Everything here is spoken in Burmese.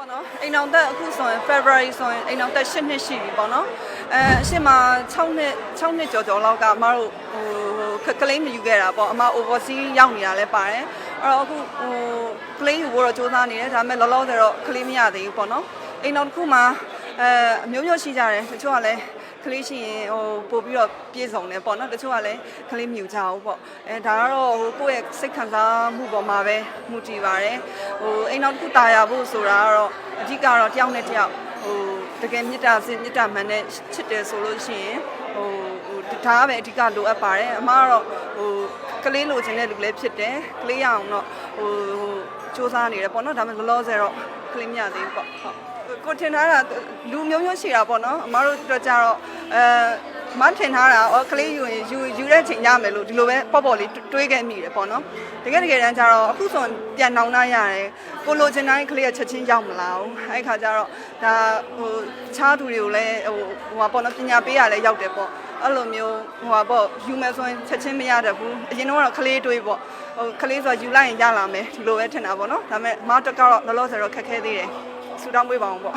ပေါ့နော်အိမ်အောင်သက်အခုဆိုရင် February ဆိုရင်အိမ်အောင်သက်8နှစ်ရှိပြီပေါ့နော်အဲအရှင်မှာ6နှစ်6နှစ်ကျော်ကျော်လောက်ကအမတို့ဟိုကလေးမယူခဲ့တာပေါ့အမ oversea ရောက်နေတာလည်းပါတယ်အဲ့တော့အခုဟိုကလေးယူဖို့တော့စူးစမ်းနေတယ်ဒါပေမဲ့လောလောဆယ်တော့ကလေးမရသေးဘူးပေါ့နော်အိမ်အောင်တစ်ခုမှာ အဲအမျိုးမျိုးရှိကြတယ်တချို့ကလည်းကလေးရှိရင်ဟိုပို့ပြီးတော့ပြေဆုံးတယ်ပေါ့နော်တချို့ကလည်းကလေးမြူကြအောင်ပေါ့အဲဒါကတော့ဟိုကိုယ့်ရဲ့စိတ်ခံစားမှုပေါ်မှာပဲမူတည်ပါတယ်ဟိုအိမ်အောင်တစ်ခုတာယာဖို့ဆိုတာကတော့အဓိကတော့တယောက်နဲ့တယောက်ဟိုတကယ်မေတ္တာစင်မေတ္တာမှန်နဲ့ချစ်တယ်ဆိုလို့ရှိရင်ဟိုဟိုဒါကပဲအဓိကလိုအပ်ပါတယ်အမကတော့ဟိုကလေးလိုချင်တဲ့လူလည်းဖြစ်တယ်ကလေးရအောင်တော့ဟိုဟိုစူးစမ်းနေတယ်ပေါ့နော်ဒါပေမဲ့လောလောဆယ်တော့ ကလေးမရသေးဘူးပေါ့ဟုတ်ကိုထင်ထားတာလူမျိုးမျိုးရှိတာပေါ့နော်အမတို့တော့ကြတော့အဲမထင်ထားတာအော်ကလေးယူရင်ယူယူတဲ့ချိန်ရမယ်လို့ဒီလိုပဲပေါ့ပေါ့လေးတွေးခဲ့မိတယ်ပေါ့နော်တကယ်တကယ်တမ်းကျတော့အခုဆိုရင်ပြန်နောင်နာရတယ်ကိုလိုချင်တိုင်းကလေးကချက်ချင်းရောက်မလာဘူးအဲ့ခါကျတော့ဒါဟိုတခြားသူတွေကိုလည်းဟိုဟိုပါပေါ့နော်ပညာပေးရလဲရောက်တယ်ပေါ့ အဲ့လိုမျိုးဟိုပါပေါ့ယူမယ်ဆိုရင်ချက်ချင်းမရတတ်ဘူးအရင်တော့ကလေးတွေးပေါ့ဟိုကလေးဆိုယူလိုက်ရင်ရလာမယ်ဒီလိုပဲထင်တာပေါ့နော်ဒါပေမဲ့မတက်ကတော့လောလောဆယ်တော့ခက်ခဲသေးတယ်ဆူတောင်းပေးပါအောင်ပေါ့